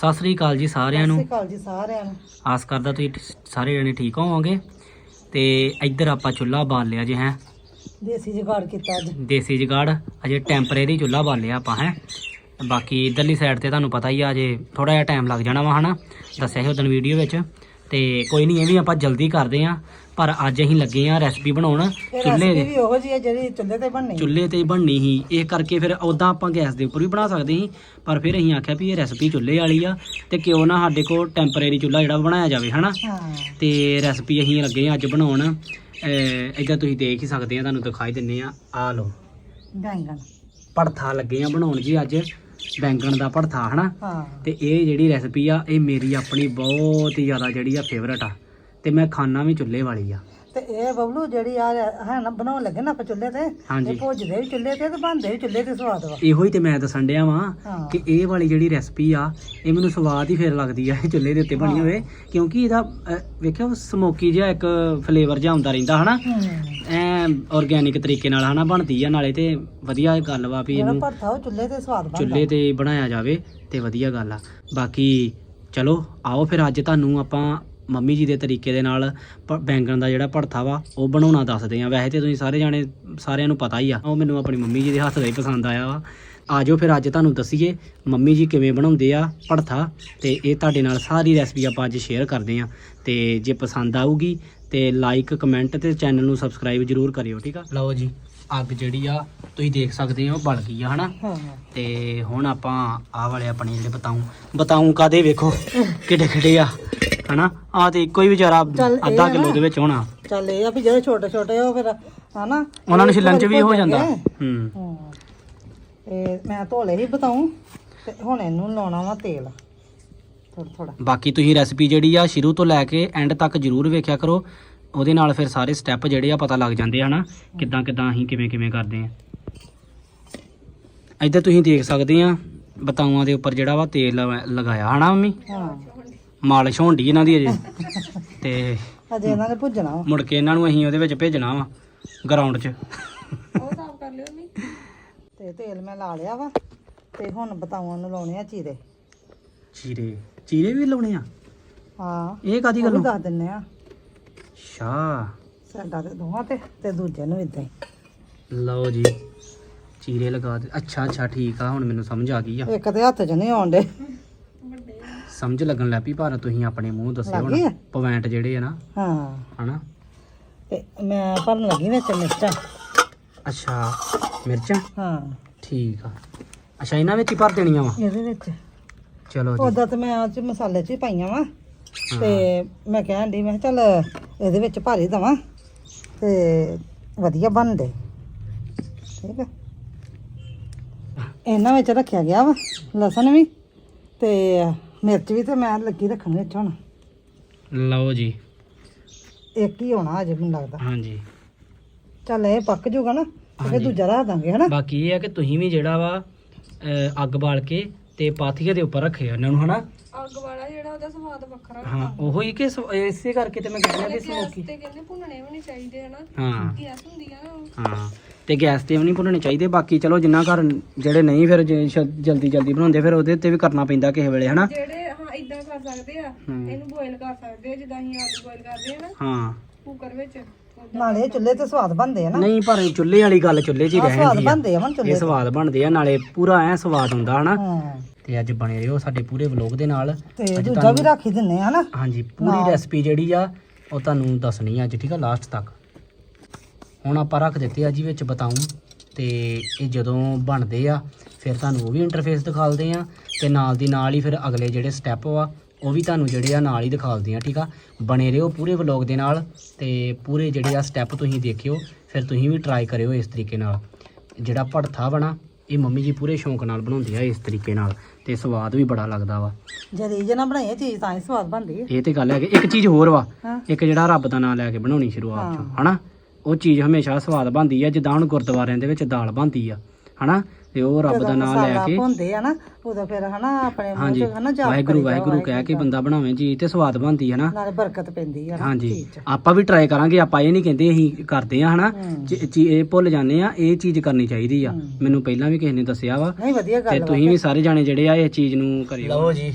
ਸਤਿ ਸ੍ਰੀ ਅਕਾਲ ਜੀ ਸਾਰਿਆਂ ਸਤਿ ਨੂੰ ਸ਼੍ਰੀ ਅਕਾਲ ਜੀ ਸਾਰਿਆਂ ਨੂੰ। ਆਸ ਕਰਦਾ ਤੁਸੀਂ ਸਾਰੇ ਜਣੇ ਠੀਕ ਹੋਵੋਗੇ। ਤੇ ਇੱਧਰ ਆਪਾਂ ਚੁੱਲ੍ਹਾ ਬਾਲ ਲਿਆ ਜੀ ਹੈ। ਦੇਸੀ ਜੁਗਾੜ ਕੀਤਾ ਅੱਜ। ਦੇਸੀ ਜਗਾੜ ਅਜੇ ਟੈਂਪਰੇਰੀ ਚੁੱਲ੍ਹਾ ਬਾਲਿਆ ਆਪਾਂ ਹੈ। ਬਾਕੀ ਇਧਰਲੀ ਸਾਈਡ ਤੇ ਤੁਹਾਨੂੰ ਪਤਾ ਹੀ ਆ ਅਜੇ ਥੋੜਾ ਜਿਹਾ ਟਾਈਮ ਲੱਗ ਜਾਣਾ ਵਾ ਹਨਾ। ਦੱਸਿਆ ਸੀ ਉਦੋਂ ਵੀਡੀਓ ਵਿੱਚ। ਤੇ ਕੋਈ ਨਹੀਂ ਇਹ ਵੀ ਆਪਾਂ ਜਲਦੀ ਕਰਦੇ ਆ। ਪਰ ਅੱਜ ਅਸੀਂ ਲੱਗੇ ਆ ਰੈਸਪੀ ਬਣਾਉਣ। ਚੁੱਲ੍ਹੇ ਦੀ ਵੀ ਉਹੋ ਜਿਹੀ ਹੈ ਜਿਹੜੀ ਚੁੱਲ੍ਹੇ ਤੇ ਬਣਨੀ। ਚੁੱਲ੍ਹੇ ਤੇ ਹੀ ਬਣਨੀ ਸੀ। ਇਹ ਕਰਕੇ ਫਿਰ ਉਦਾਂ ਆਪਾਂ ਗੈਸ ਦੇ ਉੱਪਰ ਵੀ ਬਣਾ ਸਕਦੇ ਸੀ। ਪਰ ਫਿਰ ਅਸੀਂ ਆਖਿਆ ਵੀ ਇਹ ਰੈਸਪੀ ਚੁੱਲ੍ਹੇ ਵਾਲੀ ਆ ਤੇ ਕਿਉਂ ਨਾ ਸਾਡੇ ਕੋਲ ਟੈਂਪਰੇਰੀ ਚੁੱਲ੍ਹਾ ਜਿਹੜਾ ਬਣਾਇਆ ਜਾਵੇ ਹਨਾ? ਹਾਂ। ਤੇ ਰੈਸਪੀ ਅਸੀਂ ਲੱਗੇ ਆ ਅੱਜ ਬਣਾਉਣ। ਇਦਾਂ ਤੁਸੀਂ ਦੇਖ ਹੀ ਸਕਦੇ ਆ ਤੁਹਾਨੂੰ ਦਿਖਾਈ ਦਿੰਨੇ ਆ। ਆ ਲਓ। ਬੈਂਗਣ। ਭੜਥਾ ਲੱਗੇ ਆ ਬਣਾਉਣ ਜੀ ਅੱਜ। ਬੈਂਗਣ ਦਾ ਭੜਥਾ ਹਨਾ? ਹਾਂ। ਤੇ ਇਹ ਜਿਹੜੀ ਰੈਸਪੀ ਆ ਇਹ ਮੇਰੀ ਆਪਣੀ ਬਹੁਤ ਹੀ ਜ਼ਿਆਦਾ ਜਿਹੜੀ ਆ ਫੇਵਰਟ ਆ। ਤੇ ਮੈਂ ਖਾਣਾ ਵੀ ਚੁੱਲ੍ਹੇ ਵਾਲੀ ਆ। ਤੇ ਇਹ ਬਬਲੂ ਜਿਹੜੀ ਆ ਹੈ ਨਾ ਬਣਾਉਣ ਲੱਗੇ ਨਾ ਆਪਾਂ ਚੁੱਲ੍ਹੇ ਤੇ ਹਾਂਜੀ। ਇਹ ਭੁੱਜਦੇ ਵੀ ਚੁੱਲ੍ਹੇ ਤੇ ਤੇ ਬਣਦੇ ਵੀ ਚੁੱਲ੍ਹੇ ਤੇ ਸਵਾਦ ਵਾ। ਇਹੋ ਹੀ ਤੇ ਮੈਂ ਦੱਸਣ ਡਿਆ ਵਾਂ ਹਾਂ। ਕਿ ਇਹ ਵਾਲੀ ਜਿਹੜੀ ਰੈਸਪੀ ਆ ਇਹ ਮੈਨੂੰ ਸਵਾਦ ਹੀ ਫੇਰ ਲੱਗਦੀ ਆ ਇਹ ਚੁੱਲ੍ਹੇ ਦੇ ਉੱਤੇ ਬਣੀ ਹਾਂ। ਹੋਵੇ ਕਿਉਂਕਿ ਇਹਦਾ ਅਹ, ਵੇਖਿਓ ਸਮੋਕੀ ਜਿਹਾ ਇੱਕ ਫਲੇਵਰ ਜਿਹਾ ਹੁੰਦਾ ਰਹਿੰਦਾ ਹਨਾ। ਹੂੰ। ਐ ਆਰਗੈਨਿਕ ਤਰੀਕੇ ਨਾਲ ਹਨਾ ਬਣਦੀ ਆ ਨਾਲੇ ਤੇ ਵਧੀਆ ਗੱਲ ਵਾ ਵੀ ਜਿਹੜਾ ਇਹਨੂੰ ਭਰਥਾ ਉਹ ਚੁੱਲ੍ਹੇ ਤੇ ਸਵਾਦ ਬਣਦਾ। ਚੁੱਲ੍ਹੇ ਤੇ ਬਣਾਇਆ ਜਾਵੇ ਤੇ ਵਧੀਆ ਗੱਲ ਆ। ਬਾਕੀ ਚਲੋ ਆਓ ਫਿਰ ਅੱਜ ਤੁਹਾਨੂੰ ਆਪਾਂ ਮੰਮੀ ਜੀ ਦੇ ਤਰੀਕੇ ਦੇ ਨਾਲ ਪ- ਬੈਂਗਣ ਦਾ ਜਿਹੜਾ ਭੜਥਾ ਵਾ, ਉਹ ਬਣਾਉਣਾ ਦੱਸਦੇ ਆ। ਵੈਸੇ ਤੇ ਤੁਸੀਂ ਸਾਰੇ ਜਾਣੇ, ਸਾਰਿਆਂ ਨੂੰ ਪਤਾ ਹੀ ਆ। ਉਹ ਮੈਨੂੰ ਆਪਣੀ ਮੰਮੀ ਜੀ ਦੇ ਹੱਥ ਦਾ ਹੀ ਪਸੰਦ ਆਇਆ ਵਾ। ਆਜੋ ਫਿਰ ਅੱਜ ਤੁਹਾਨੂੰ ਦੱਸੀਏ, ਮੰਮੀ ਜੀ ਕਿਵੇਂ ਬਣਾਉਂਦੇ ਆ ਭੜਥਾ ਤੇ ਇਹ ਤੁਹਾਡੇ ਨਾਲ ਸਾਰੀ ਰੈਸਪੀ ਆਪਾਂ ਅੱਜ ਸ਼ੇਅਰ ਕਰਦੇ ਆ। ਤੇ ਜੇ ਪਸੰਦ ਆਊਗੀ ਤੇ ਲਾਈਕ ਕਮੈਂਟ ਤੇ ਚੈਨਲ ਨੂੰ ਸਬਸਕ੍ਰਾਈਬ ਜਰੂਰ ਕਰਿਓ, ਠੀਕ ਆ? ਲਓ ਜੀ। ਅੱਗ ਜਿਹੜੀ ਆ ਤੁਸੀਂ ਦੇਖ ਸਕਦੇ ਹੋ ਬਲ ਗਈ ਆ ਹਨਾ? ਹਾਂ। ਤੇ ਹੁਣ ਆਪਾਂ ਆਹ ਵਾਲੇ ਆਪਣੇ ਜਿਹੜੇ ਬਤਾਉ ਬਤਾਉ ਕਾਦੇ ਵੇਖੋ? ਕਿੱਡੇ ਕਿੱਡੇ ਆ ਹਨਾ? ਆ ਤੇ ਇੱਕੋ ਹੀ ਵਿਚਾਰਾ ਚੱਲ ਇਹ ਅੱਧਾ ਆ ਕਿਲੋ ਨਾ। ਦੇ ਵਿੱਚ ਹੋਣਾ। ਚੱਲ ਇਹ ਆ ਵੀ ਜਿਹੜੇ ਛੋਟੇ ਛੋਟੇ ਉਹ ਫਿਰ ਹਨਾ? ਉਹਨਾਂ ਨੂੰ ਛਿੱਲਣ ਚ ਵੀ ਹੋ ਜਾਂਦਾ। ਹੂੰ। ਹਾਂ। ਇਹ ਮੈਂ ਧੋਲੇ ਹੀ ਬਤਾਉਂ ਤੇ ਹੁਣ ਇਹਨੂੰ ਲਾਉਣਾ ਵਾ ਤੇਲ। ਥੋੜਾ ਥੋੜਾ ਬਾਕੀ ਤੁਸੀਂ ਰੈਸਪੀ ਜਿਹੜੀ ਆ ਸ਼ੁਰੂ ਤੋਂ ਲੈ ਕੇ ਐਂਡ ਤੱਕ ਜਰੂਰ ਵੇਖਿਆ ਕਰੋ। ਉਹਦੇ ਨਾਲ ਫਿਰ ਸਾਰੇ ਸਟੈਪ ਜਿਹੜੇ ਆ ਪਤਾ ਲੱਗ ਜਾਂਦੇ ਆ ਹਨਾ ਕਿੱਦਾਂ ਕਿੱਦਾਂ ਅਸੀਂ ਕਿਵੇਂ ਕਿਵੇਂ ਕਰਦੇ ਆ। ਇੱਧਰ ਤੁਸੀਂ ਦੇਖ ਸਕਦੇ ਆ ਬਤਾਊਆਂ ਦੇ ਉੱਪਰ ਜਿਹੜਾ ਵਾ ਤੇਲ ਲਗਾਇਆ ਹਨਾ ਮੰਮੀ? ਹਾਂ। ਮਾਲਿਸ਼ ਹੋਣ ਡਈ ਇਹਨਾਂ ਦੀ ਅਜੇ। ਤੇ ਅਜੇ ਇਹਨਾਂ ਨੇ ਭੁੱਜਣਾ ਵਾ। ਮੁੜ ਕੇ ਇਹਨਾਂ ਨੂੰ ਅਸੀਂ ਉਹਦੇ ਵਿੱਚ ਭੇਜਣਾ ਵਾ ਗਰਾਊਂਡ 'ਚ। ਤੇ ਤੇਲ ਮੈਂ ਲਾ ਲਿਆ ਵਾ ਤੇ ਹੁਣ ਬਤਾਉਆਂ ਨੂੰ ਲਾਉਣੇ ਆ ਚੀਰੇ। ਚੀਰੇ। ਚੀਰੇ ਵੀ ਲਾਉਣੇ ਆ? ਹਾਂ। ਇਹ ਕਾਦੀ ਗੱਲੋਂ? ਦੱਸ ਦਿੰਨੇ ਆ। ਅੱਛਾ। ਸਾਡਾ ਤੇ ਦੋਵਾਂ ਤੇ ਤੇ ਦੂਜੇ ਨੂੰ ਇਦਾਂ ਹੀ। ਲਓ ਜੀ ਚੀਰੇ ਲਗਾ ਦੇ। ਅੱਛਾ ਅੱਛਾ ਠੀਕ ਆ ਹੁਣ ਮੈਨੂੰ ਸਮਝ ਆ ਗਈ ਆ। ਇੱਕ ਤੇ ਹੱਥ 'ਚ ਨਹੀਂ ਆਉਂਦੇ ਸਮਝ ਲੱਗਣ ਲੱਗ ਪਈ ਪਰ ਤੁਸੀਂ ਆਪਣੇ ਮੂੰਹ ਦੱਸਿਓ ਲੱਗ ਗਈ ਹੁਣ ਆ? ਪੁਆਇੰਟ ਜਿਹੜੇ ਆ ਨਾ। ਹਾਂ। ਹਨਾ? ਤੇ ਮੈਂ ਭਰਨ ਲੱਗੀ ਵਿੱਚ ਮਿਰਚਾਂ। ਅੱਛਾ ਮਿਰਚਾਂ? ਹਾਂ। ਠੀਕ ਆ। ਅੱਛਾ ਇਹਨਾਂ ਵਿੱਚ ਹੀ ਭਰ ਦੇਣੀਆਂ ਵਾ? ਇਹਦੇ ਵਿੱਚ। ਚਲੋ ਜੀ। ਉਦਾਂ ਤੇ ਮੈਂ ਅੱਜ ਮਸਾਲੇ 'ਚ ਹੀ ਪਾਈਆਂ ਵਾ। ਤੇ ਮੈਂ ਕਹਿਣ ਦੀ ਮੈਂ ਕਿਹਾ ਚੱਲ ਇਹਦੇ ਵਿੱਚ ਭਾਰੀ ਦਵਾਂ ਤੇ ਵਧੀਆ ਬਣਦੇ। ਠੀਕ ਹੈ ਇਹਨਾਂ ਵਿੱਚ ਰੱਖਿਆ ਗਿਆ ਵਾ ਲਸਣ ਵੀ ਤੇ ਮਿਰਚ ਵੀ ਤੇ ਮੈਂ ਲੱਗੀ ਰੱਖਣ ਵਿੱਚ ਹੁਣ। ਲਓ ਜੀ। ਇੱਕ ਹੀ ਹੋਣਾ ਅਜੇ ਮੈਨੂੰ ਲੱਗਦਾ। ਹਾਂਜੀ। ਚੱਲ ਇਹ ਪੱਕ ਜਾਊਗਾ ਨਾ ਤੇ ਫਿਰ। ਦੂਜਾ ਰੱਖ ਦਾਂਗੇ ਹਨਾ? ਬਾਕੀ ਇਹ ਆ ਕਿ ਤੁਸੀਂ ਵੀ ਜਿਹੜਾ ਵਾ ਅਹ, ਅੱਗ ਬਾਲ ਕੇ ਤੇ ਪਾਥੀਏ ਦੇ ਉੱਪਰ ਰੱਖਿਓ ਇਹਨਾਂ ਨੂੰ ਹਨਾ? ਅੱਗ ਵਾਲਾ ਜਿਹੜਾ ਉਹਦਾ ਸਵਾਦ ਵੱਖਰਾ ਹਾਂ ਉਹੋ ਹੀ ਕਿ ਸਵ- ਇਸੇ ਕਰਕੇ ਤੇ ਮੈਂ ਕਹਿੰਦਾ ਕਿ ਗੈਸ ਸਮੋਕੀ। ਤੇ ਕਹਿੰਦੇ ਭੁੰਨਣੇ ਵੀ ਨਹੀਂ ਚਾਹੀਦੇ ਹਨਾ? ਹਾਂ। ਗੈਸ ਹੁੰਦੀ ਆ ਨਾ ਉਹ। ਹਾਂ ਤੇ ਗੈਸ ਤੇ ਵੀ ਨਹੀਂ ਭੁੰਨਣੇ ਚਾਹੀਦੇ ਬਾਕੀ ਚਲੋ ਜਿੰਨਾ ਘਰ ਜਿਹੜੇ ਨਹੀਂ ਫਿਰ ਜਲਦੀ ਜਲਦੀ ਬਣਾਉਂਦੇ ਫਿਰ ਉਹਦੇ ਉੱਤੇ ਵੀ ਕਰਨਾ ਪੈਂਦਾ ਕਿਸੇ ਵੇਲੇ ਹਨਾ? ਜਿਹੜੇ ਹਾਂ ਇਦਾਂ ਕਰ ਸਕਦੇ ਆ ਹੂੰ। ਇਹਨੂੰ ਬੋਇਲ ਕਰ ਸਕਦੇ ਆ ਜਿੱਦਾਂ ਅਸੀਂ ਆਲੂ ਬੋਇਲ ਕਰਦੇ ਆ ਨਾ। ਹਾਂ। ਕੁੱਕਰ ਵਿੱਚ। ਨਾਲੇ ਚੁੱਲ੍ਹੇ ਤੇ ਸਵਾਦ ਬਣਦੇ ਆ ਨਾ। ਨਹੀਂ ਪਰ ਚੁੱਲ੍ਹੇ ਵਾਲੀ ਗੱਲ ਚੁੱਲ੍ਹੇ 'ਚ ਹੀ ਆਹ ਰਹਿ ਸਵਾਦ ਜਾਂਦੀ ਆ। ਬਣਦੇ ਆ ਮਨ ਇਹ ਚੁੱਲ੍ਹੇ ਸਵਾਦ ਬਣਦੇ ਆ ਨਾਲੇ ਪੂਰਾ ਐ ਸਵਾਦ ਹੁੰਦਾ ਹਨਾ। ਹਾਂ। ਤੇ ਅੱਜ ਬਣੇ ਰਹੋ ਸਾਡੇ ਪੂਰੇ ਵਲੌਗ ਦੇ ਨਾਲ। ਤੇ ਦੂਜਾ ਵੀ ਰੱਖ ਹੀ ਦਿੰਨੇ ਆ ਹਨਾ। ਹਾਂਜੀ ਪੂਰੀ। ਰੈਸਪੀ ਜਿਹੜੀ ਆ ਉਹ ਤੁਹਾਨੂੰ ਦੱਸਣੀ ਆ ਅੱਜ ਠੀਕ ਆ ਲਾਸਟ ਤੱਕ। ਹੁਣ ਆਪਾਂ ਰੱਖ ਦਿੱਤੇ ਆ ਜੀ ਵਿੱਚ ਬਤਾਉਂ ਤੇ ਇਹ ਜਦੋਂ ਬਣਦੇ ਆ ਫਿਰ ਤੁਹਾਨੂੰ ਉਹ ਵੀ ਇੰਟਰਫੇਸ ਦਿਖਾਲਦੇ ਆ ਤੇ ਨਾਲ ਦੀ ਨਾਲ ਹੀ ਫਿਰ ਅਗਲੇ ਜਿਹੜੇ ਸਟੈਪ ਆ ਉਹ ਵੀ ਤੁਹਾਨੂੰ ਜਿਹੜੇ ਆ ਨਾਲ ਹੀ ਦਿਖਾਲਦੇ ਆ ਠੀਕ ਆ? ਬਣੇ ਰਹੋ ਪੂਰੇ ਵਲੌਗ ਦੇ ਨਾਲ ਤੇ ਪੂਰੇ ਜਿਹੜੇ ਆ ਸਟੈਪ ਤੁਸੀਂ ਦੇਖਿਓ ਫਿਰ ਤੁਸੀਂ ਵੀ ਟਰਾਈ ਕਰਿਓ ਇਸ ਤਰੀਕੇ ਨਾਲ। ਜਿਹੜਾ ਭੜਥਾ ਬਣਾ ਇਹ ਮੰਮੀ ਜੀ ਪੂਰੇ ਸ਼ੌਂਕ ਨਾਲ ਬਣਾਉਂਦੇ ਆ ਇਸ ਤਰੀਕੇ ਨਾਲ ਤੇ ਸਵਾਦ ਵੀ ਬੜਾ ਲੱਗਦਾ ਵਾ। ਜੇ ਰੀਜ ਨਾਲ ਬਣਾਈ ਇਹ ਚੀਜ਼ ਤਾਂ ਹੀ ਸਵਾਦ ਬਣਦੀ ਹੈ ਇਹ ਤੇ ਗੱਲ ਹੈ ਕਿ ਇੱਕ ਚੀਜ਼ ਹੋਰ ਵਾ ਹਾਂ। ਇੱਕ ਜਿਹੜਾ ਰੱਬ ਦਾ ਨਾਮ ਲੈ ਕੇ ਬਣਾਉਣੀ ਸ਼ੁਰੂਆਤ ਚੋਂ ਹਾਂ। ਹਨਾ? ਉਹ ਚੀਜ਼ ਹਮੇਸ਼ਾ ਸਵਾਦ ਬਣਦੀ ਆ ਜਿੱਦਾਂ ਹੁਣ ਗੁਰਦੁਆਰਿਆਂ ਦੇ ਵਿੱਚ ਦਾਲ ਬਣਦੀ ਆ ਹਨਾ? ਤੇ ਉਹ ਰੱਬ ਦਾ ਨਾਮ ਲੈ ਕੇ ਭੁੰਨਦੇ ਆ ਨਾ ਉਦੋਂ ਫਿਰ ਹਨਾ ਆਪਣੇ ਮੂੰਹ ਹਾਂਜੀ ਚ ਹਨਾ ਜਾਪ ਵਾਹਿਗੁਰੂ ਵਾਹਿਗੁਰੂ ਕਹਿ ਕੇ ਬੰਦਾ ਬਣਾਵੇ ਚੀਜ਼ ਤੇ ਸਵਾਦ ਬਣਦੀ ਹੈ ਨਾ। ਨਾਲੇ ਬਰਕਤ ਪੈਂਦੀ ਆ ਨਾ ਹਾਂਜੀ ਚੀਜ਼ ਚ। ਆਪਾਂ ਵੀ ਟਰਾਈ ਕਰਾਂਗੇ ਆਪਾਂ ਇਹ ਨਹੀਂ ਕਹਿੰਦੇ ਅਸੀਂ ਕਰਦੇ ਆ ਹਨਾ ਹੂੰ। ਚੀ- ਚੀ- ਇਹ ਭੁੱਲ ਜਾਂਦੇ ਆ ਇਹ ਚੀਜ਼ ਕਰਨੀ ਚਾਹੀਦੀ ਆ। ਮੈਨੂੰ ਪਹਿਲਾਂ ਵੀ ਕਿਸੇ ਨੇ ਦੱਸਿਆ ਵਾ ਨਹੀਂ ਵਧੀਆ ਤੇ ਗੱਲ ਵਾ ਤੁਸੀਂ ਵੀ ਸਾਰੇ ਜਾਣੇ ਜਿਹੜੇ ਆ ਇਹ ਚੀਜ਼ ਨੂੰ ਕਰਿਓ। ਲਓ ਜੀ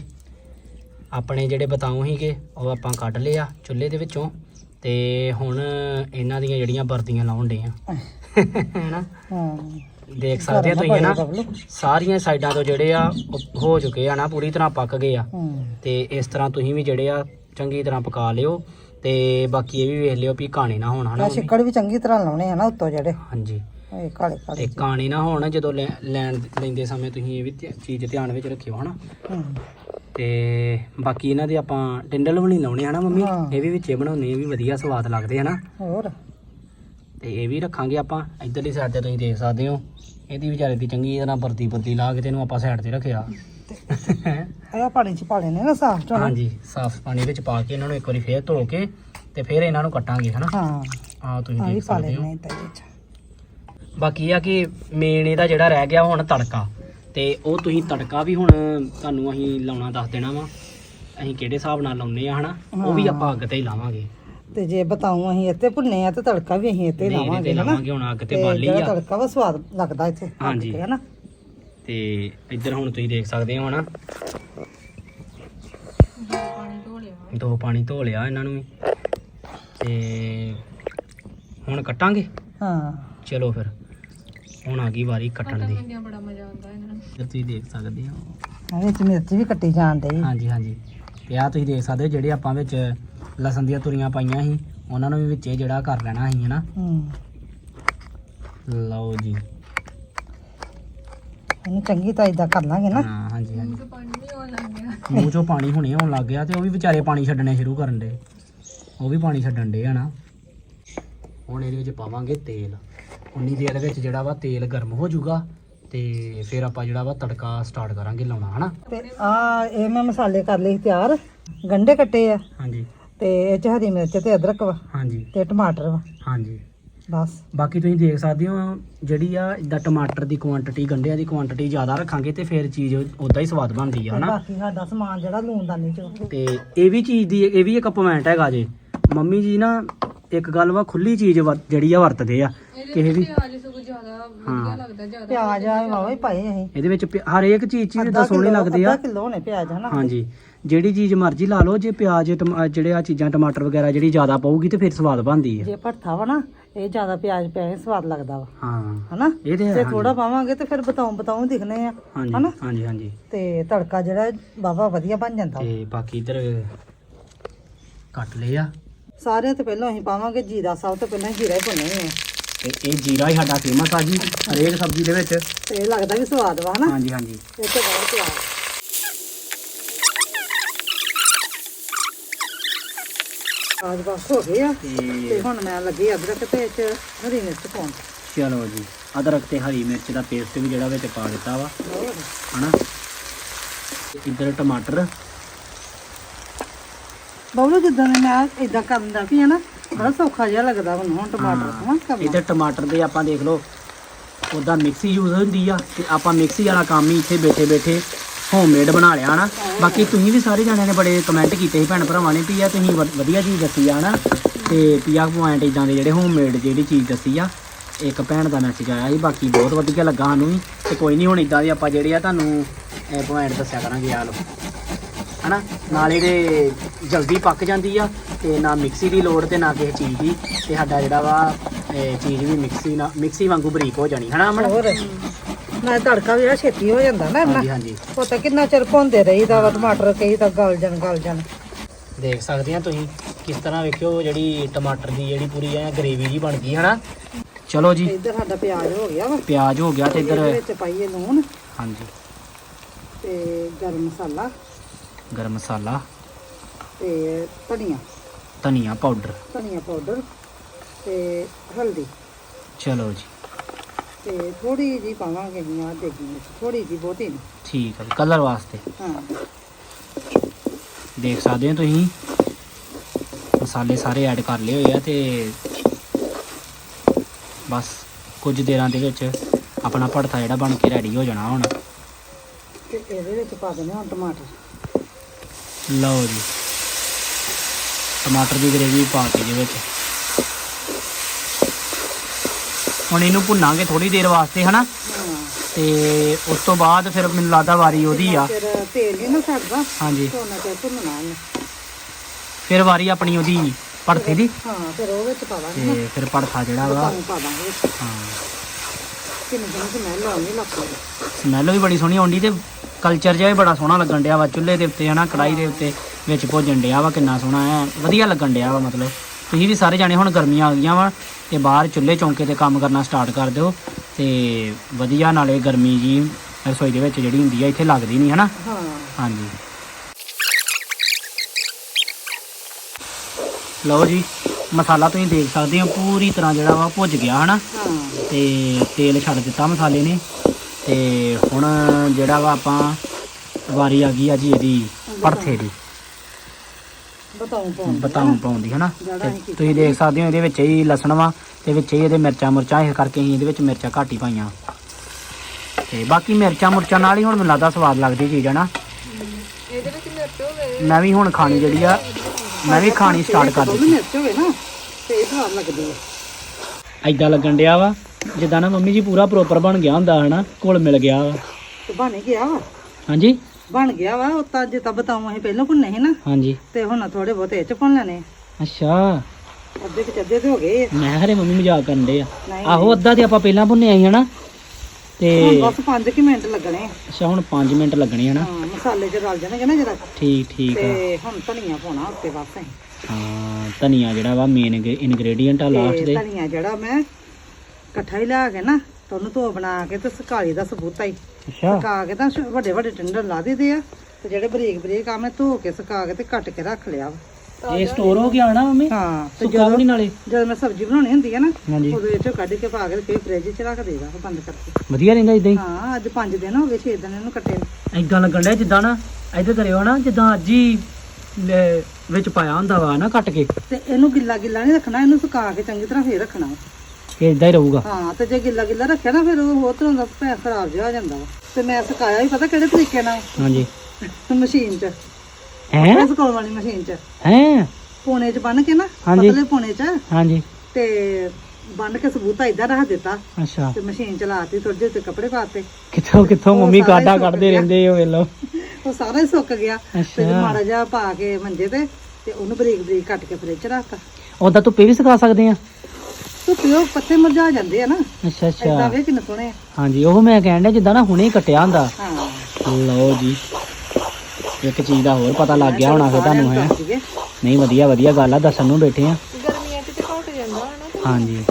ਆਪਣੇ ਜਿਹੜੇ ਬਤਾਉ ਸੀਗੇ ਉਹ ਆਪਾਂ ਕੱਢ ਲਏ ਆ ਚੁੱਲ੍ਹੇ ਦੇ ਵਿੱਚੋਂ ਤੇ ਹੁਣ ਇਹਨਾਂ ਦੀਆਂ ਜਿਹੜੀਆਂ ਵਰਦੀਆਂ ਲਾਉਣ ਡੇ ਆ। ਹੈਨਾ? ਹਾਂ। ਦੇਖ ਸਕਦੇ ਆ ਤੁਸੀਂ ਨਾ ਸਾਰੀਆਂ ਸਾਈਡਾਂ ਤੋਂ ਜਿਹੜੇ ਆ ਉਹ ਹੋ ਚੁੱਕੇ ਆ ਨਾ ਪੂਰੀ ਤਰ੍ਹਾਂ ਪੱਕ ਗਏ ਆ। ਤੇ ਇਸ ਤਰ੍ਹਾਂ ਤੁਸੀਂ ਵੀ ਜਿਹੜੇ ਆ ਚੰਗੀ ਤਰ੍ਹਾਂ ਪਕਾ ਲਿਓ। ਤੇ ਬਾਕੀ ਇਹ ਵੀ ਵੇਖ ਲਿਓ ਵੀ ਕਾਣੇ ਨਾ ਹੋਣ ਹਨਾ? ਛਿੱਕੜ ਵੀ ਚੰਗੀ ਤਰ੍ਹਾਂ ਲਾਉਣੇ ਆ ਨਾ ਉੱਤੋਂ ਜਿਹੜੇ। ਹਾਂਜੀ। ਇਹ ਕਾਲੇ ਤੇ ਕਾਣੇ ਨਾ ਹੋਣ ਜਦੋਂ ਲੈਣ ਲੈਂਦੇ ਸਮੇਂ ਤੁਸੀਂ ਇਹ ਵੀ ਚੀਜ਼ ਧਿਆਨ ਵਿੱਚ ਰੱਖਿਓ ਹਨਾ। ਤੇ ਬਾਕੀ ਇਹਨਾਂ ਦੇ ਆਪਾਂ ਟਿੰਡਲ ਵੀ ਨਹੀਂ ਲਾਉਣੇ ਹਨਾ ਮੰਮੀ। ਇਹ ਵੀ ਵਿੱਚੇ ਬਣਾਉਣੇ ਇਹ ਵੀ ਵਧੀਆ ਸਵਾਦ ਲੱਗਦੇ ਹਨਾ। ਹੋਰ? ਤੇ ਇਹ ਵੀ ਰੱਖਾਂਗੇ ਆਪਾਂ ਇਧਰਲੀ ਸਾਈਡ ਤੇ ਤੁਸੀਂ ਦੇਖ ਸਕਦੇ ਹੋ। ਇਹਦੀ ਵਿਚਾਰੇ ਦੀ ਚੰਗੀ ਤਰ੍ਹਾਂ ਵਰਦੀ ਵਰਦੀ ਲਾ ਕੇ ਤੈਨੂੰ ਆਪਾਂ ਸਾਈਡ ਤੇ ਰੱਖਿਆ। ਇਹ ਪਾਣੀ ਚ ਪਾ ਲੈਣੇ ਨਾ ਸਾਫ਼ ਚੋਂ ਹਾਂਜੀ ਸਾਫ਼ ਪਾਣੀ ਵਿੱਚ ਪਾ ਕੇ ਇਹਨਾਂ ਨੂੰ ਇੱਕ ਵਾਰੀ ਫੇਰ ਧੋ ਕੇ ਤੇ ਫਿਰ ਇਹਨਾਂ ਨੂੰ ਕੱਟਾਂਗੇ ਹਨਾ? ਹਾਂ। ਆ ਤੁਸੀਂ ਦੇਖ ਸਕਦੇ ਹੋ। ਤਾਂ ਬਾਕੀ ਆ ਕਿ ਮੇਨ ਇਹਦਾ ਜਿਹੜਾ ਰਹਿ ਗਿਆ ਹੁਣ ਤੜਕਾ। ਤੇ ਉਹ ਤੁਸੀਂ ਤੜਕਾ ਵੀ ਹੁਣ ਤੁਹਾਨੂੰ ਅਸੀਂ ਲਾਉਣਾ ਦੱਸ ਦੇਣਾ ਵਾ। ਅਸੀਂ ਕਿਹੜੇ ਹਿਸਾਬ ਨਾਲ ਲਾਉਨੇ ਆ ਹਨਾ? ਉਹ ਵੀ ਆਪਾਂ ਅੱਗ ਤੇ ਹੀ ਲਾਵਾਂਗੇ। ਤੇ ਜੇ ਬਤਾਉ ਅਸੀਂ ਇੱਥੇ ਭੁੰਨੇ ਆ ਤੇ ਤੜਕਾ ਵੀ ਅਸੀਂ ਇੱਥੇ ਲਾਵਾਂਗੇ ਤੇ ਹਨਾ? ਲਾਵਾਂਗੇ ਹੁਣ ਅੱਗ ਤੇ ਤੇ ਬਾਲੀ ਜਿਹੜਾ ਆ। ਤੜਕਾ ਵਾ ਸਵਾਦ ਲੱਗਦਾ ਇੱਥੇ ਅੱਗ ਹਾਂਜੀ। ਤੇ, ਹਨਾ? ਤੇ ਇੱਧਰ ਹੁਣ ਤੁਸੀਂ ਦੇਖ ਸਕਦੇ ਹੋ ਹਨਾ। ਪਾਣੀ ਧੋ ਲਿਆ ਦੋ ਪਾਣੀ ਧੋ ਲਿਆ ਇਹਨਾਂ ਨੂੰ ਵੀ। ਤੇ ਹੁਣ ਕੱਟਾਂਗੇ? ਹਾਂ। ਚਲੋ ਫਿਰ ਹੁਣ ਆ ਗਈ ਵਾਰੀ ਕੱਟਣ ਦੀ। ਬੜਾ ਮਜ਼ਾ ਆਉਂਦਾ ਇਹਨਾਂ ਨੂੰ। ਇੱਧਰ ਤੁਸੀਂ ਦੇਖ ਸਕਦੇ ਹੋ। ਆ ਵਿੱਚ ਮਿਰਚ ਵੀ ਕੱਟੀ ਜਾਣ ਡਈ। ਹਾਂਜੀ ਹਾਂਜੀ। ਤੇ ਆ ਤੁਸੀਂ ਦੇਖ ਸਕਦੇ ਹੋ ਜਿਹੜੇ ਆਪਾਂ ਵਿੱਚ ਲਸਣ ਦੀਆਂ ਤੁਰੀਆਂ ਪਾਈਆਂ ਸੀ ਉਹਨਾਂ ਨੂੰ ਵੀ ਵਿੱਚੇ ਜਿਹੜਾ ਕਰ ਲੈਣਾ ਸੀ ਹਨਾ? ਹੂੰ। ਲਓ ਜੀ। ਇਹਨੂੰ ਚੰਗੀ ਤਰ੍ਹਾਂ ਇਦਾਂ ਕਰ ਲਾਂਗੇ ਨਾ। ਹਾਂ ਹਾਂਜੀ ਹਾਂਜੀ। ਤੇ ਪਾਣੀ ਵੀ ਆਉਣ ਲੱਗ ਗਿਆ। ਮੂੰਹ ਚੋਂ ਪਾਣੀ ਹੁਣੇ ਆਉਣ ਲੱਗ ਗਿਆ ਤੇ ਉਹ ਵੀ ਵਿਚਾਰੇ ਪਾਣੀ ਛੱਡਣੇ ਸ਼ੁਰੂ ਕਰਨ ਦੇ। ਉਹ ਵੀ ਪਾਣੀ ਛੱਡਣ ਦੇ ਹਨਾ? ਹੁਣ ਇਹਦੇ ਵਿੱਚ ਪਾਵਾਂਗੇ ਤੇਲ। ਉਨੀ ਦੇਰ ਵਿੱਚ ਜਿਹੜਾ ਵਾ ਤੇਲ ਗਰਮ ਹੋ ਜਾਊਗਾ ਤੇ ਫਿਰ ਆਪਾਂ ਜਿਹੜਾ ਵਾ ਤੜਕਾ ਸਟਾਰਟ ਕਰਾਂਗੇ ਲਾਉਣਾ ਹਨਾ? ਤੇ ਆ ਇਹ ਮੈਂ ਮਸਾਲੇ ਕਰ ਲਏ ਸੀ ਤਿਆਰ। ਗੰਡੇ ਕੱਟੇ ਆ। ਹਾਂਜੀ। ਤੇ ਇਹ ਚ ਹਰੀ ਮਿਰਚ ਤੇ ਅਦਰਕ ਵਾ ਹਾਂਜੀ। ਤੇ ਟਮਾਟਰ ਵਾ। ਹਾਂਜੀ। ਬਸ। ਬਾਕੀ ਤੁਸੀਂ ਦੇਖ ਸਕਦੇ ਹੋ ਜਿਹੜੀ ਆ ਇਦਾਂ ਟਮਾਟਰ ਦੀ ਕੁਆਂਟੀਟੀ ਗੰਢਿਆਂ ਦੀ ਕੁਆਂਟੀਟੀ ਜ਼ਿਆਦਾ ਰੱਖਾਂਗੇ ਤੇ ਫਿਰ ਚੀਜ਼ ਉਦਾਂ ਹੀ ਸਵਾਦ ਬਣਦੀ ਆ ਹਨਾ? ਬਾਕੀ ਸਾਡਾ ਸਮਾਨ ਜਿਹੜਾ ਲੂਣਦਾਨੀ ਚ ਤੇ ਇਹ ਵੀ ਚੀਜ਼ ਦੀ ਇਹ ਵੀ ਇੱਕ ਪੁਆਇੰਟ ਹੈਗਾ ਜੇ। ਮੰਮੀ ਜੀ ਨਾ ਇੱਕ ਗੱਲ ਵਾ ਖੁੱਲੀ ਚੀਜ਼ ਵਰ- ਜਿਹੜੀ ਆ ਵਰਤਦੇ ਆ। ਕਿਸੇ ਵੀ ਪਿਆਜ਼ ਸਗੋਂ ਜ਼ਿਆਦਾ ਵਧੀਆ ਲੱਗਦਾ ਜ਼ਿਆਦਾ ਪਿਆਜ਼ ਆ ਵਾਵਾ ਹੀ ਪਾਏ ਅਸੀਂ। ਇਹਦੇ ਵਿੱਚ ਪਿ- ਹਰੇਕ ਚੀਜ਼ ਚ ਜਿੱਦਾਂ ਸੋਹਣੇ ਲੱਗਦੇ ਆ। ਅੱਧਾ ਕਿਲੋ ਹੋਣੇ ਪਿਆਜ਼ ਹਨਾ? ਹਾਂਜੀ। ਜਿਹੜੀ ਚੀਜ਼ ਮਰਜ਼ੀ ਲਾ ਲਓ ਜੇ ਪਿਆਜ਼ ਟਮਾ- ਜਿਹੜੇ ਆ ਚੀਜ਼ਾਂ ਟਮਾਟਰ ਵਗੈਰਾ ਜਿਹੜੀ ਜ਼ਿਆਦਾ ਪਊਗੀ ਤੇ ਫਿਰ ਸਵਾਦ ਬਣਦੀ ਆ। ਜੇ ਭਰਥਾ ਵਾ ਨਾ ਇਹ ਜ਼ਿਆਦਾ ਪਿਆਜ਼ ਪਿਆ ਸਵਾਦ ਲੱਗਦਾ ਵਾ। ਹਾਂ। ਹਨਾ? ਇਹ ਤੇ ਹੈ ਹਾਂਜੀ। ਥੋੜਾ ਪਾਵਾਂਗੇ ਤੇ ਫਿਰ ਬਤਾਉ ਬਤਾਉ ਦਿਖਨੇ ਆ। ਹਾਂਜੀ ਹਨਾ? ਹਾਂਜੀ ਹਾਂਜੀ। ਤੇ ਤੜਕਾ ਜਿਹੜਾ ਬਾਬਾ ਵਧੀਆ ਬਣ ਜਾਂਦਾ ਵਾ। ਤੇ ਬਾਕੀ ਇਧਰ ਕੱਟ ਲਏ ਆ। ਸਾਰਿਆਂ ਤੋਂ ਪਹਿਲਾਂ ਅਸੀਂ ਪਾਵਾਂਗੇ ਜੀਰਾ ਸਭ ਤੋਂ ਪਹਿਲਾਂ ਜੀਰਾ ਹੀ ਭੁੰਨਣਾ ਆ। ਤੇ ਇਹ ਜੀਰਾ ਹੀ ਸਾਡਾ ਫੇਮਸ ਆ ਜੀ ਹਰੇਕ ਸਬਜ਼ੀ ਦੇ ਵਿੱਚ। ਤੇ ਇਹ ਲੱਗਦਾ ਵੀ ਸਵਾਦ ਵਾ ਹਨਾ? ਹਾਂਜੀ ਹਾਂਜੀ। ਇਹ ਤੋਂ ਬਾਅਦ ਪਿਆਜ਼। ਆਜ ਬਸ ਹੋ ਗਏ ਆ। ਤੇ ਤੇ ਹੁਣ ਮੈਂ ਲੱਗੀ ਅਦਰਕ ਤੇ ਇਹ ਚ ਹਰੀ ਮਿਰਚ ਪਾਉਣ। ਚਲੋ ਜੀ ਅਦਰਕ ਤੇ ਹਰੀ ਮਿਰਚ ਦਾ ਪੇਸਟ ਵੀ ਜਿਹੜਾ ਵਿੱਚ ਪਾ ਦਿੱਤਾ ਵਾ। ਹੋਰ? ਹਨਾ? ਇੱਧਰ ਟਮਾਟਰ। ਬਬਲੂ ਜਿੱਦਾਂ ਦੇ ਮੈਂ ਇਦਾਂ ਕਰਨ ਦਾ ਵੀ ਹੈ ਨਾ ਬੜਾ ਸੌਖਾ ਜਿਹਾ ਲੱਗਦਾ ਮੈਨੂੰ ਹੁਣ ਟਮਾਟਰ ਹਾਂ। ਕਰਨਾ। ਇੱਧਰ ਟਮਾਟਰ ਦੇ ਆਪਾਂ ਦੇਖ ਲਓ ਉਹਦਾ ਮਿਕਸੀ ਯੂਜ਼ ਹੁੰਦੀ ਆ ਤੇ ਆਪਾਂ ਮਿਕਸੀ ਵਾਲਾ ਕੰਮ ਹੀ ਇੱਥੇ ਬੈਠੇ ਬੈਠੇ ਹੋਮਮੇਡ ਬਣਾ ਲਿਆ ਨਾ ਬਾਕੀ ਤੁਸੀਂ ਵੀ ਸਾਰੇ ਜਾਣਿਆਂ ਨੇ ਬੜੇ ਕਮੈਂਟ ਕੀਤੇ ਸੀ, ਭੈਣ ਭਰਾਵਾਂ ਨੇ, ਵੀ ਆ ਤੁਸੀਂ ਵ- ਵਧੀਆ ਚੀਜ਼ ਦੱਸੀ ਆ ਨਾ ਤੇ ਪੀਆ ਪੁਆਇੰਟ ਇਦਾਂ ਦੇ ਜਿਹੜੇ ਹੋਮਮੇਡ ਜਿਹੜੀ ਚੀਜ਼ ਦੱਸੀ ਆ, ਇੱਕ ਭੈਣ ਦਾ ਮੈਸੇਜ ਆਇਆ ਸੀ, ਬਾਕੀ ਬਹੁਤ ਵਧੀਆ ਲੱਗਾ ਸਾਨੂੰ ਵੀ। ਤੇ ਕੋਈ ਨਹੀਂ ਹੁਣ ਇਦਾਂ ਦੇ ਆਪਾਂ ਜਿਹੜੇ ਆ ਤੁਹਾਨੂੰ ਪੁਆਇੰਟ ਦੱਸਿਆ ਕਰਾਂਗੇ ਆ ਲੋ ਹਨਾ? ਨਾਲ ਇਹਦੇ ਜਲਦੀ ਪੱਕ ਜਾਂਦੀ ਆ, ਤੇ ਨਾ ਮਿਕਸੀ ਦੀ ਲੋੜ ਤੇ ਨਾ ਕਿਸੇ ਚੀਜ਼ ਦੀ। ਤੇ ਸਾਡਾ ਜਿਹੜਾ ਵਾ, ਇਹ ਚੀਜ਼ ਵੀ ਮਿਕਸੀ ਨਾ, ਮਿਕਸੀ ਵਾਂਗੂ ਬਰੀਕ ਹੋ ਜਾਣੀ, ਹਨਾ ਅਮਨ? ਹੋਰ? ਨਾ ਤੜਕਾ ਵੀ ਜਿਹੜਾ ਛੇਤੀ ਹੋ ਜਾਂਦਾ ਨਾ ਹਾਂਜੀ ਹਾਂਜੀ। ਪਤਾ ਕਿੰਨਾ ਚਿਰ ਭੁੰਨਦੇ ਰਹੀਦਾ ਵਾ ਟਮਾਟਰ ਕਈ ਤਾਂ ਗਲ ਜਾਣ ਗਲ ਜਾਣ। ਦੇਖ ਸਕਦੇ ਆ ਤੁਸੀਂ ਕਿਸ ਤਰ੍ਹਾਂ ਵੇਖਿਓ ਜਿਹੜੀ ਟਮਾਟਰ ਦੀ ਜਿਹੜੀ ਪੂਰੀ ਐ ਗ੍ਰੇਵੀ ਜੀ ਬਣ ਗਈ ਹਨਾ? ਚਲੋ ਜੀ। ਇੱਧਰ ਸਾਡਾ ਪਿਆਜ਼ ਹੋ ਗਿਆ ਵਾ। ਪਿਆਜ਼ ਹੋ ਗਿਆ ਤੇ ਇਹਦੇ ਇੱਧਰ ਵਿੱਚ ਪਾਈਏ ਲੂਣ ਹਾਂਜੀ। ਤੇ ਗਰਮ ਮਸਾਲਾ। ਗਰਮ ਮਸਾਲਾ। ਤੇ ਧਨੀਆ। ਧਨੀਆ ਪਾਊਡਰ। ਧਨੀਆ ਪਾਊਡਰ ਤੇ ਹਲਦੀ। ਚਲੋ ਜੀ। ਤੇ ਥੋੜੀ ਜੀ ਪਾਵਾਂਗੇ ਅਸੀਂ ਆਹ ਦੇਗੀ ਵਿੱਚ ਥੋੜੀ ਜੀ ਬਹੁਤੀ ਨਹੀਂ। ਠੀਕ ਹੈ ਕਲਰ ਵਾਸਤੇ। ਹਾਂ। ਦੇਖ ਸਕਦੇ ਹੋ ਤੁਸੀਂ। ਮਸਾਲੇ ਸਾਰੇ ਐਡ ਕਰ ਲਏ ਹੋਏ ਆ ਤੇ ਬਸ ਕੁਝ ਦੇਰਾਂ ਦੇ ਵਿੱਚ ਆਪਣਾ ਭੜਥਾ ਜਿਹੜਾ ਬਣ ਕੇ ਰੈਡੀ ਹੋ ਜਾਣਾ ਹੁਣ। ਤੇ ਇਹਦੇ ਵਿੱਚ ਪਾ ਦਿੰਦੇ ਹਾਂ ਟਮਾਟਰ। ਲਓ ਜੀ। ਟਮਾਟਰ ਦੀ ਗ੍ਰੇਵੀ ਪਾ ਕੇ ਦੇ ਵਿੱਚ। ਹੁਣ ਇਹਨੂੰ ਭੁੰਨਾਂਗੇ ਥੋੜੀ ਦੇਰ ਵਾਸਤੇ ਹਨਾ? ਤੇ ਉਸ ਤੋਂ ਬਾਅਦ ਫਿਰ ਮੈਨੂੰ ਲੱਗਦਾ ਵਾਰੀ ਉਹਦੀ ਆ। ਫਿਰ ਤੇਲ ਨਹੀਂ ਨਾ ਛੱਡਦਾ ਹਾਂਜੀ। ਤੇ ਉਹਨਾਂ ਤੇ ਭੁੰਨਣਾ ਇਹਨੂੰ ਫਿਰ ਵਾਰੀ ਆਪਣੀ ਉਹਦੀ ਭੜਥੇ ਦੀ। ਹਾਂ ਫਿਰ ਉਹ ਵਿੱਚ ਤੇ ਫਿਰ ਭੜਥਾ ਜਿਹੜਾ ਵਾ। ਹਾਂ। ਸਮੈਲ ਵੀ ਬੜੀ ਸੋਹਣੀ ਆਉਂਦੀ ਤੇ ਕਲਚਰ ਜਿਹਾ ਵੀ ਬੜਾ ਸੋਹਣਾ ਲੱਗਣ ਡਿਆ ਵਾ। ਚੁੱਲ੍ਹੇ ਦੇ ਉੱਤੇ ਹਨਾ ਕੜਾਈ ਦੇ ਉੱਤੇ ਵਿੱਚ ਭੋਜਨ ਡਿਆ ਵਾ ਕਿੰਨਾ ਸੋਹਣਾ ਹੈ। ਵਧੀਆ ਲੱਗਣ ਡਿਆ ਵਾ ਮਤਲਬ। ਤੁਸੀਂ ਵੀ ਸਾਰੇ ਜਾਣੇ ਹੁਣ ਗਰਮੀਆਂ ਆ ਗਈਆਂ ਵਾ ਤੇ ਬਾਹਰ ਚੁੱਲ੍ਹੇ ਚੌਂਕੇ ਤੇ ਕੰਮ ਕਰਨਾ ਸਟਾਰਟ ਕਰ ਦਿਓ ਤੇ ਵਧੀਆ ਨਾਲੇ ਗਰਮੀ ਜੀ ਰਸੋਈ ਦੇ ਵਿੱਚ ਜਿਹੜੀ ਹੁੰਦੀ ਆ ਇੱਥੇ ਲੱਗਦੀ ਨਹੀਂ ਹਨਾ? ਹਾਂ। ਹਾਂਜੀ। ਲਓ ਜੀ ਮਸਾਲਾ ਤੁਸੀਂ ਦੇਖ ਸਕਦੇ ਹੋ ਪੂਰੀ ਤਰ੍ਹਾਂ ਜਿਹੜਾ ਵਾ ਭੁੱਜ ਗਿਆ ਹਨਾ? ਤੇ ਤੇਲ ਛੱਡ ਦਿੱਤਾ ਮਸਾਲੇ ਨੇ। ਤੇ ਹੁਣ ਜਿਹੜਾ ਵਾ ਆਪਾਂ ਵਾਰੀ ਆ ਗਈ ਆ ਜੀ ਇਹਦੀ ਭੜਥੇ ਦੀ। ਬਤਾਉਂ ਪਾਉਂ ਬਤਾਉਂ ਪਾਉਂਦੀ ਅਸੀਂ ਕੀਤਾ। ਤੁਸੀਂ ਦੇਖ ਸਕਦੇ ਹੋ ਇਹਦੇ ਵਿੱਚ ਹੀ ਲਸਣ ਵਾ ਤੇ ਵਿੱਚ ਹੀ ਇਹਦੇ ਮਿਰਚਾਂ ਮੁਰਚਾਂ ਇਸ ਕਰਕੇ ਅਸੀਂ ਇਹਦੇ ਵਿੱਚ ਮਿਰਚਾਂ ਘੱਟ ਹੀ ਪਾਈਆਂ। ਤੇ ਬਾਕੀ ਮਿਰਚਾਂ ਮੁਰਚਾਂ ਨਾਲ ਹੀ ਹੁਣ ਮੈਨੂੰ ਲੱਗਦਾ ਸਵਾਦ ਲੱਗਦੀ ਚੀਜ਼ ਹੈ ਨਾ ਇਹਦੇ ਵਿੱਚ ਮਿਰਚ ਹੋਵੇ। ਮੈਂ ਵੀ ਹੁਣ ਖਾਣੀ ਜਿਹੜੀ ਆ ਮੈਂ ਵੀ ਖਾਣੀ ਸਟਾਰਟ ਕਰ ਦਿੱਤੀ। ਮਿਰਚ ਹੋਵੇ ਨਾ ਤੇ ਇਹ ਸਵਾਦ ਲੱਗਦੀ ਹੈ ਐਦਾਂ ਲੱਗਣ ਡਿਆ ਵਾ ਜਿੱਦਾਂ ਨਾ ਮੰਮੀ ਜੀ ਪੂਰਾ ਪ੍ਰੋਪਰ ਬਣ ਗਿਆ ਹੁੰਦਾ ਹਨਾ? ਘੁਲ ਮਿਲ ਗਿਆ ਵਾ। ਤੇ ਬਣ ਹੀ ਗਿਆ ਵਾ। ਹਾਂਜੀ? ਬਣ ਗਿਆ ਵਾ ਉਹ ਤਾਂ ਜੇ ਤਾਂ ਬਤਾਉਂ ਅਸੀਂ ਪਹਿਲਾਂ ਭੁੰਨੇ ਸੀ ਨਾ। ਹਾਂਜੀ। ਤੇ ਹੁਣ ਥੋੜੇ ਬਹੁਤੇ ਚ ਭੁੰਨ ਲੈਣੇ ਅੱਛਾ। ਅੱਧੇ ਕਿ ਅੱਧੇ ਤੇ ਹੋ ਗਏ ਆ। ਮੈਂ ਹਰੇ ਮੰਮੀ ਮਜ਼ਾਕ ਕਰਨ ਆ। ਨਹੀਂ। ਆਹੋ ਅੱਧਾ ਤੇ ਆਪਾਂ ਪਹਿਲਾਂ ਭੁੰਨਿਆ ਸੀ ਹਨਾ। ਤੇ ਹੁਣ ਬਸ 5 ਕਿ ਮਿੰਟ ਲੱਗਣੇ। ਅੱਛਾ ਹੁਣ 5 ਮਿੰਟ ਲੱਗਣੇ ਹਨਾ। ਹਾਂ ਮਸਾਲੇ ਚ ਰਲ ਜਾਣਗੇ ਨਾ ਜਰਾ। ਠੀਕ ਠੀਕ ਆ। ਤੇ ਹੁਣ ਧਨੀਆ ਪਾਉਣਾ ਉੱਤੇ ਬਸ ਅਸੀਂ। ਹਾਂ ਧਨੀਆ ਜਿਹੜਾ ਵਾ ਮੇਨ ਇਨਗਰੀਡੀਅੰਟ ਆ ਲਾਸਟ ਤੇ ਦੇ। ਧਨੀਆ ਜਿਹੜਾ ਮੈਂ ਇਕੱਠਾ ਹੀ ਲਿਆ ਕੇ ਨਾ ਤੇ ਉਹਨੂੰ ਧੋ ਬਣਾ ਕੇ ਤੇ ਸੁਕਾਲੀ ਦਾ ਸਬੂਤਾ ਹੀ। ਅੱਛਾ। ਸੁਕਾ ਕੇ ਤਾਂ ਸ਼- ਵੱਡੇ ਵੱਡੇ ਟਿੰਡਰ ਲਾ ਦਿੱਤੇ ਆ ਤੇ ਜਿਹੜੇ ਬਰੀਕ ਬਰੀਕ ਆ ਮੈਂ ਧੋ ਕੇ ਸੁਕਾ ਕੇ ਤੇ ਕੱਟ ਕੇ ਰੱਖ ਲਿਆ ਵਾ। ਇਹ ਸਟੋਰ ਹੋ ਗਿਆ ਨਾ ਮੰਮੀ? ਹਾਂ ਤੇ ਸੁੱਕਾ ਵੀ ਨੀ ਨਾਲੇ। ਜਦੋਂ ਮੈਂ ਸਬਜ਼ੀ ਬਣਾਉਣੀ ਹੁੰਦੀ ਹੈ ਨਾ ਹਾਂਜੀ। ਉਹਦੇ ਵਿੱਚੋਂ ਕੱਢ ਕੇ ਪਾ ਕੇ ਤੇ ਫਿਰ ਫ੍ਰਿਜ 'ਚ ਰੱਖ ਦੇਗਾ ਉਹ ਬੰਦ ਕਰਕੇ। ਵਧੀਆ ਰਹਿੰਦਾ ਇਦਾਂ ਹੀ? ਹਾਂ ਅੱਜ 5 ਦਿਨ ਹੋ ਗਏ 6 ਦਿਨ ਇਹਨੂੰ ਕੱਟੇ ਨੂੰ। ਲੱਗਣ ਡਿਆ ਜਿੱਦਾਂ ਨਾ ਇੱਧਰ ਕਰਿਓ ਨਾ ਜਿੱਦਾਂ ਅੱਜ ਹੀ ਲੈ, ਵਿੱਚ ਪਾਇਆ ਹੁੰਦਾ ਵਾ ਨਾ ਕੱਟ ਕੇ। ਤੇ ਇਹਨੂੰ ਗਿੱਲਾ ਗਿੱਲਾ ਨਹੀਂ ਰੱਖਣਾ ਇਹਨੂੰ ਸੁਕਾ ਕੇ ਚੰਗੀ ਤਰ੍ਹਾਂ ਫੇਰ ਰੱਖਣਾ। ਇਹ ਇਦਾਂ ਹੀ ਰਹੂਗਾ। ਹਾਂ ਤੇ ਜੇ ਗਿੱਲਾ ਗਿੱਲਾ ਰੱਖਿਆ ਨਾ ਫਿਰ ਉਹ ਹੋਰ ਤਰ੍ਹਾਂ ਦਾ ਭੈ ਖਰਾਬ ਜਿਹਾ ਹੋ ਜਾਂਦਾ ਵਾ। ਤੇ ਮੈਂ ਸੁਕਾਇਆ ਹੀ ਪਤਾ ਕਿਹੜੇ ਤਰੀਕੇ ਨਾਲ? ਹਾਂਜੀ। ਮਸ਼ੀਨ 'ਚ। ਹੈ? ਕੱਪੜੇ ਸੁਕਾਉਣ ਵਾਲੀ ਮਸ਼ੀਨ 'ਚ। ਹੈ? ਪੋਣੇ 'ਚ ਬੰਨ ਕੇ ਨਾ ਹਾਂਜੀ। ਪਤਲੇ ਪੋਣੇ 'ਚ। ਹਾਂਜੀ। ਤੇ ਬੰਨ ਕੇ ਸਬੂਤਾ ਇਦਾਂ ਰੱਖ ਦਿੱਤਾ। ਅੱਛਾ। ਤੇ ਮਸ਼ੀਨ ਚਲਾਤੀ ਥੋੜੇ ਜਿਹੇ ਉੱਤੇ ਕੱਪੜੇ ਪਾਤੇ ਕਿੱਥੋਂ ਕਿੱਥੋਂ ਮੰਮੀ ਸਾਰਾ ਹੀ ਕਾਡਾ ਸੁੱਕ ਕੱਢਦੇ ਗਿਆ। ਰਹਿੰਦੇ ਹੋ ਵੇਲੋ ਉਹ ਸਾਰਾ ਹੀ ਸੁੱਕ ਗਿਆ। ਤੇ ਅੱਛਾ। ਮਾੜਾ ਜਿਹਾ ਪਾ ਕੇ ਮੰਜੇ ਤੇ ਤੇ ਉਹਨੂੰ ਬਰੀਕ ਬਰੀਕ ਕੱਟ ਕੇ ਫ੍ਰਿਜ 'ਚ ਰੱਖਤਾ ਉਹਦਾ ਧੁੱਪੇ ਵੀ ਸੁਕਾ ਸਕਦੇ ਆ? ਧੁੱਪੇ ਉਹ ਪੱਤੇ ਮੁਰਝਾ ਜਾਂਦੇ ਆ ਨਾ। ਅੱਛਾ ਏਦਾਂ ਅੱਛਾ ਵੇ ਕਿੰਨੇ ਸੋਹਣੇ ਆ। ਹਾਂਜੀ ਉਹ ਮੈਂ ਕਹਿਣ ਡਿਆ ਜਿੱਦਾਂ ਨਾ ਹੁਣੇ ਹੀ ਕੱਟਿਆ ਹੁੰਦਾ। ਹਾਂ। ਲਓ ਜੀ। ਇੱਕ ਚੀਜ਼ ਦਾ ਹੋਰ ਪਤਾ ਲੱਗ ਗਿਆ ਹੋਣਾ ਫਿਰ ਤੁਹਾਨੂੰ ਹੈ। ਦੱਸ ਦਈਏ। ਨਹੀਂ ਵਧੀਆ ਵਧੀਆ ਗੱਲ ਆ ਦੱਸਣ ਨੂੰ ਬੈਠੇ ਆ। ਗਰਮੀਆਂ 'ਚ ਤੇ ਘਟ ਜਾਂਦਾ ਹਨਾ ਤੇ ਹਾਂਜੀ।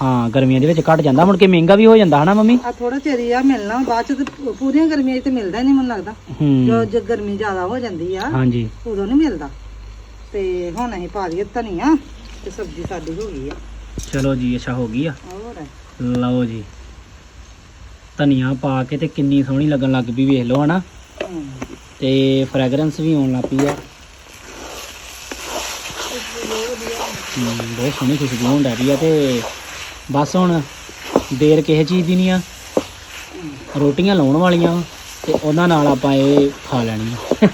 ਹਾਂ ਗਰਮੀਆਂ ਦੇ ਵਿੱਚ ਘਟ ਜਾਂਦਾ ਮੁੜ ਕੇ ਮਹਿੰਗਾ ਵੀ ਹੋ ਜਾਂਦਾ ਹਨਾ ਮੰਮੀ? ਆ ਥੋੜਾ ਚਿਰ ਹੀ ਆ ਮਿਲਣਾ ਬਾਅਦ ਚ ਤੇ ਪੂਰੀਆਂ ਗਰਮੀਆਂ 'ਚ ਤੇ ਮਿਲਦਾ ਹੀ ਨਹੀਂ ਮੈਨੂੰ ਲੱਗਦਾ। ਹੂੰ। ਜੋ ਜੇ ਗਰਮੀ ਜ਼ਿਆਦਾ ਹੋ ਜਾਂਦੀ ਆ ਹਾਂਜੀ। ਉਦੋਂ ਨਹੀਂ ਮਿਲਦਾ। ਤੇ ਹੁਣ ਅਸੀਂ ਪਾ ਦਈਏ ਧਨੀਆ ਤੇ ਸਬਜ਼ੀ ਸਾਡੀ ਹੋ ਗਈ ਆ। ਚਲੋ ਜੀ ਅੱਛਾ ਹੋ ਗਈ ਆ। ਹੋਰ? ਲਓ ਜੀ। ਧਨੀਆ ਪਾ ਕੇ ਤੇ ਕਿੰਨੀ ਸੋਹਣੀ ਲੱਗਣ ਲੱਗ ਪਈ ਵੇਖ ਲਓ ਹਨਾ। ਤੇ ਫ੍ਰੈਗਰੈਂਸ ਵੀ ਆਉਣ ਲੱਗ ਪਈ ਆ। ਬਹੁਤ ਸੋਹਣੀ ਖੁਸ਼ਬੂ ਹੋਣ ਲੱਗ ਪਈ ਆ ਤੇ ਬਸ ਹੁਣ ਦੇਰ ਕਿਸੇ ਚੀਜ਼ ਦੀ ਨਹੀਂ ਆ। ਰੋਟੀਆਂ ਲਾਉਣ ਵਾਲੀਆਂ ਤੇ ਉਹਨਾਂ ਨਾਲ ਆਪਾਂ ਇਹ ਖਾ ਲੈਣੀ ਆ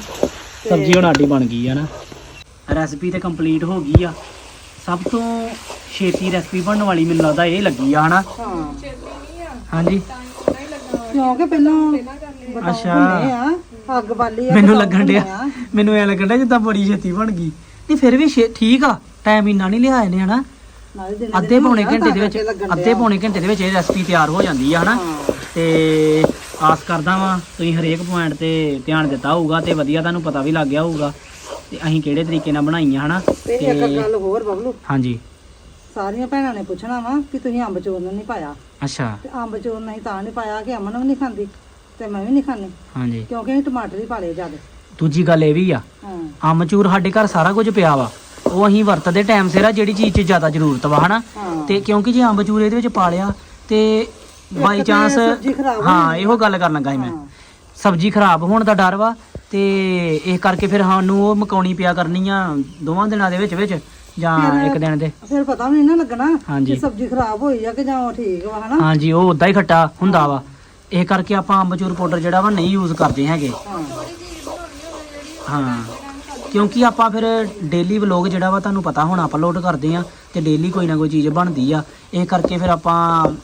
ਸਬਜ਼ੀ ਹੁਣ ਆਡੀ ਬਣ ਗਈ ਆ ਨਾ। ਰੈਸਪੀ ਤੇ ਕੰਪਲੀਟ ਹੋ ਗਈ ਆ। ਸਭ ਤੋਂ ਛੇਤੀ ਰੈਸਪੀ ਬਣਨ ਵਾਲੀ ਮੈਨੂੰ ਲੱਗਦਾ ਇਹ ਲੱਗੀ ਆ ਹਨਾ? ਹਾਂ ਹਾਂਜੀ। ਕਿਉਂਕਿ ਪਹਿਲਾਂ ਅੱਛਾ। ਅੱਛਾ ਆ ਅੱਗ ਬਾਲੀ ਆ ਮੈਨੂੰ ਲੱਗਣ ਡਿਆ। ਮੈਨੂੰ ਐ ਲੱਗਣ ਡਿਆ ਜਿੱਦਾਂ ਬੜੀ ਛੇਤੀ ਬਣ ਗਈ। ਨਹੀਂ ਫਿਰ ਵੀ ਛੇ- ਠੀਕ ਆ ਟਾਈਮ ਇੰਨਾ ਨਹੀਂ ਲਿਆ ਇਹਨੇ ਹਨਾ? ਅੱਧੇ ਪੌਣੇ ਘੰਟੇ ਦੇ ਵਿੱਚ ਅੱਧੇ। ਪੌਣੇ ਘੰਟੇ ਦੇ ਵਿੱਚ ਇਹ ਰੈਸਪੀ ਤਿਆਰ ਹੋ ਜਾਂਦੀ ਆ ਹਨਾ? ਤੇ ਆਸ ਕਰਦਾ ਵਾਂ ਤੁਸੀਂ ਹਰੇਕ ਪੁਆਇੰਟ ਤੇ ਧਿਆਨ ਦਿੱਤਾ ਹੋਊਗਾ ਤੇ ਵਧੀਆ ਤੁਹਾਨੂੰ ਪਤਾ ਵੀ ਲੱਗ ਗਿਆ ਹੋਊਗਾ। ਤੇ ਅਸੀਂ ਕਿਹੜੇ ਤਰੀਕੇ ਨਾਲ ਬਣਾਈਆਂ ਹਨਾ? ਤੇ ਇੱਕ ਗੱਲ ਹੋਰ ਬਬਲੂ। ਹਾਂਜੀ। ਸਾਰੀਆਂ ਭੈਣਾਂ ਨੇ ਪੁੱਛਣਾ ਵਾ ਕਿ ਤੁਸੀਂ ਅੰਬ ਚੂਰਨ ਨਹੀਂ ਪਾਇਆ। ਅੱਛਾ। ਤੇ ਅੰਬ ਚੂਰਨ ਨਹੀਂ ਤਾਂ ਨਹੀਂ ਪਾਇਆ ਕਿ ਅਮਨ ਵੀ ਨਹੀਂ ਖਾਂਦੀ ਤੇ ਮੈਂ ਵੀ ਨਹੀਂ ਖਾਂਦੀ। ਹਾਂਜੀ। ਕਿਉਂਕਿ ਅਸੀਂ ਟਮਾਟਰ ਹੀ ਪਾ ਲਏ ਜ਼ਿਆਦਾ। ਦੂਜੀ ਗੱਲ ਇਹ ਵੀ ਆ ਹਾਂ। ਆਮਚੂਰ ਸਾਡੇ ਘਰ ਸਾਰਾ ਕੁਝ ਪਿਆ ਵਾ। ਉਹ ਅਸੀਂ ਵਰਤਦੇ ਟਾਈਮ ਸਿਰ ਆ ਜਿਹੜੀ ਚੀਜ਼ 'ਚ ਜ਼ਿਆਦਾ ਜ਼ਰੂਰਤ ਵਾ ਹਨਾ? ਤੇ ਕਿਉਂਕਿ ਜੇ ਅੰਬਚੂਰ ਇਹਦੇ ਵਿੱਚ ਪਾ ਲਿਆ ਤੇ ਬਾਈ ਚਾਂਸ ਹੋ ਇਹੋ ਗੱਲ ਕਰਨ ਲੱਗਾ ਮੈਂ। ਸਬਜ਼ੀ ਖਰਾਬ ਹੋਣ ਦਾ ਡਰ ਵਾ ਤੇ ਇਹ ਕਰਕੇ ਫਿਰ ਸਾਨੂੰ ਉਹ ਮਕਾਉਣੀ ਪਿਆ ਕਰਨੀ ਆ ਦੋਵਾਂ ਦਿਨਾਂ ਦੇ ਵਿੱਚ ਵਿੱਚ ਜਾਂ ਫਿਰ- ਇੱਕ ਦਿਨ ਦੇ। ਫਿਰ ਪਤਾ ਵੀ ਨਹੀਂ ਨਾ ਲੱਗਣਾ ਹਾਂਜੀ। ਕਿ ਸਬਜ਼ੀ ਖਰਾਬ ਹੋਈ ਆ ਕਿ ਜਾਂ ਉਹ ਠੀਕ ਵਾ ਹਨਾ? ਹਾਂਜੀ ਉਹ ਉਦਾਂ ਹੀ ਖੱਟਾ ਹੁੰਦਾ ਵਾ। ਇਹ ਕਰਕੇ ਆਪਾਂ ਅੰਬਚੂਰ ਪਾਊਡਰ ਜਿਹੜਾ ਵਾ ਨਹੀਂ ਯੂਜ਼ ਕਰਦੇ ਹੈਗੇ। ਹਾਂ। ਹਾਂ। ਕਿਉਂਕਿ ਆਪਾਂ ਫਿਰ ਡੇਲੀ ਵਲੌਗ ਜਿਹੜਾ ਵਾ ਤੁਹਾਨੂੰ ਪਤਾ ਹੁਣ ਅਪਲੋਡ ਕਰਦੇ ਆ ਤੇ ਡੇਲੀ ਕੋਈ ਨਾ ਕੋਈ ਚੀਜ਼ ਬਣਦੀ ਆ। ਇਹ ਕਰਕੇ ਫਿਰ ਆਪਾਂ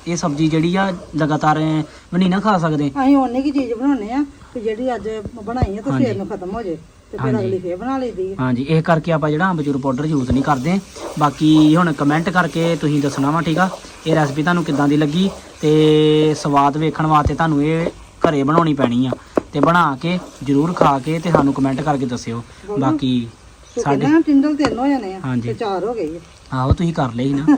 ਇਹ ਸਬਜ਼ੀ ਜਿਹੜੀ ਆ ਲਗਾਤਾਰ ਵੀ ਨਹੀਂ ਨਾ ਖਾ ਸਕਦੇ ਅਸੀਂ ਉਹਨੇ ਕੀ ਚੀਜ਼ ਬਣਾਉਨੇ ਆ ਤੇ ਜਿਹੜੀ ਅੱਜ ਬਣਾਈ ਆ ਤੇ। ਫੇਰ ਨੂੰ ਖਤਮ ਹੋ ਜੇ ਤੇ ਫਿਰ। ਅਗਲੀ ਫੇਰ ਬਣਾ ਲਈਦੀ ਆ। ਹਾਂਜੀ ਇਹ ਕਰਕੇ ਆਪਾਂ ਜਿਹੜਾ ਅੰਬਚੂਰ ਪਾਊਡਰ ਯੂਜ਼ ਨਹੀਂ ਕਰਦੇ। ਬਾਕੀ ਹੁਣ ਕਮੈਂਟ ਕਰਕੇ ਤੁਸੀਂ ਦੱਸਣਾ ਵਾ ਠੀਕ ਆ? ਇਹ ਰੈਸਪੀ ਤੁਹਾਨੂੰ ਕਿੱਦਾਂ ਦੀ ਲੱਗੀ ਤੇ ਸਵਾਦ ਵੇਖਣ ਵਾਸਤੇ ਤੁਹਾਨੂੰ ਇਹ ਘਰੇ ਬਣਾਉਣੀ ਪੈਣੀ ਆ। ਤੇ ਬਣਾ ਕੇ ਜਰੂਰ ਖਾ ਕੇ ਤੇ ਸਾਨੂੰ ਕਮੈਂਟ ਕਰਕੇ ਦੱਸਿਓ। ਬਾਕੀ ਸਾਡੇ ਕਹਿੰਦਾ ਟਿੰਡਲ ਤਿੰਨ ਹੋ ਜਾਣੇ ਆ ਹਾਂਜੀ। ਤੇ ਚਾਰ ਹੋ ਗਏ ਆ ਆਹੋ ਤੁਸੀਂ ਕਰ ਲਈ ਨਾ।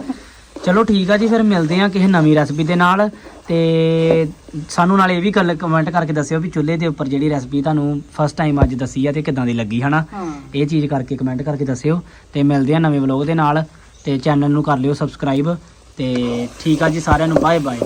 ਚਲੋ ਠੀਕ ਆ ਜੀ ਫਿਰ ਮਿਲਦੇ ਆ ਕਿਸੇ ਨਵੀਂ ਰੈਸਪੀ ਦੇ ਨਾਲ। ਤੇ ਸਾਨੂੰ ਨਾਲ ਇਹ ਵੀ ਗੱਲ ਕਮੈਂਟ ਕਰਕੇ ਦੱਸਿਓ ਵੀ ਚੁੱਲ੍ਹੇ ਦੇ ਉੱਪਰ ਜਿਹੜੀ ਰੈਸਪੀ ਤੁਹਾਨੂੰ ਫਸਟ ਟਾਈਮ ਅੱਜ ਦੱਸੀ ਆ ਤੇ ਕਿੱਦਾਂ ਦੀ ਲੱਗੀ ਹਨਾ? ਹਾਂ। ਇਹ ਚੀਜ਼ ਕਰਕੇ ਕਮੈਂਟ ਕਰਕੇ ਦੱਸਿਓ ਤੇ ਮਿਲਦੇ ਆ ਨਵੇਂ ਵਲੌਗ ਦੇ ਨਾਲ। ਤੇ ਚੈਨਲ ਨੂੰ ਕਰ ਲਿਓ ਸਬਸਕ੍ਰਾਈਬ ਤੇ ਠੀਕ ਆ ਜੀ ਸਾਰਿਆਂ ਨੂੰ ਬਾਏ ਬਾਏ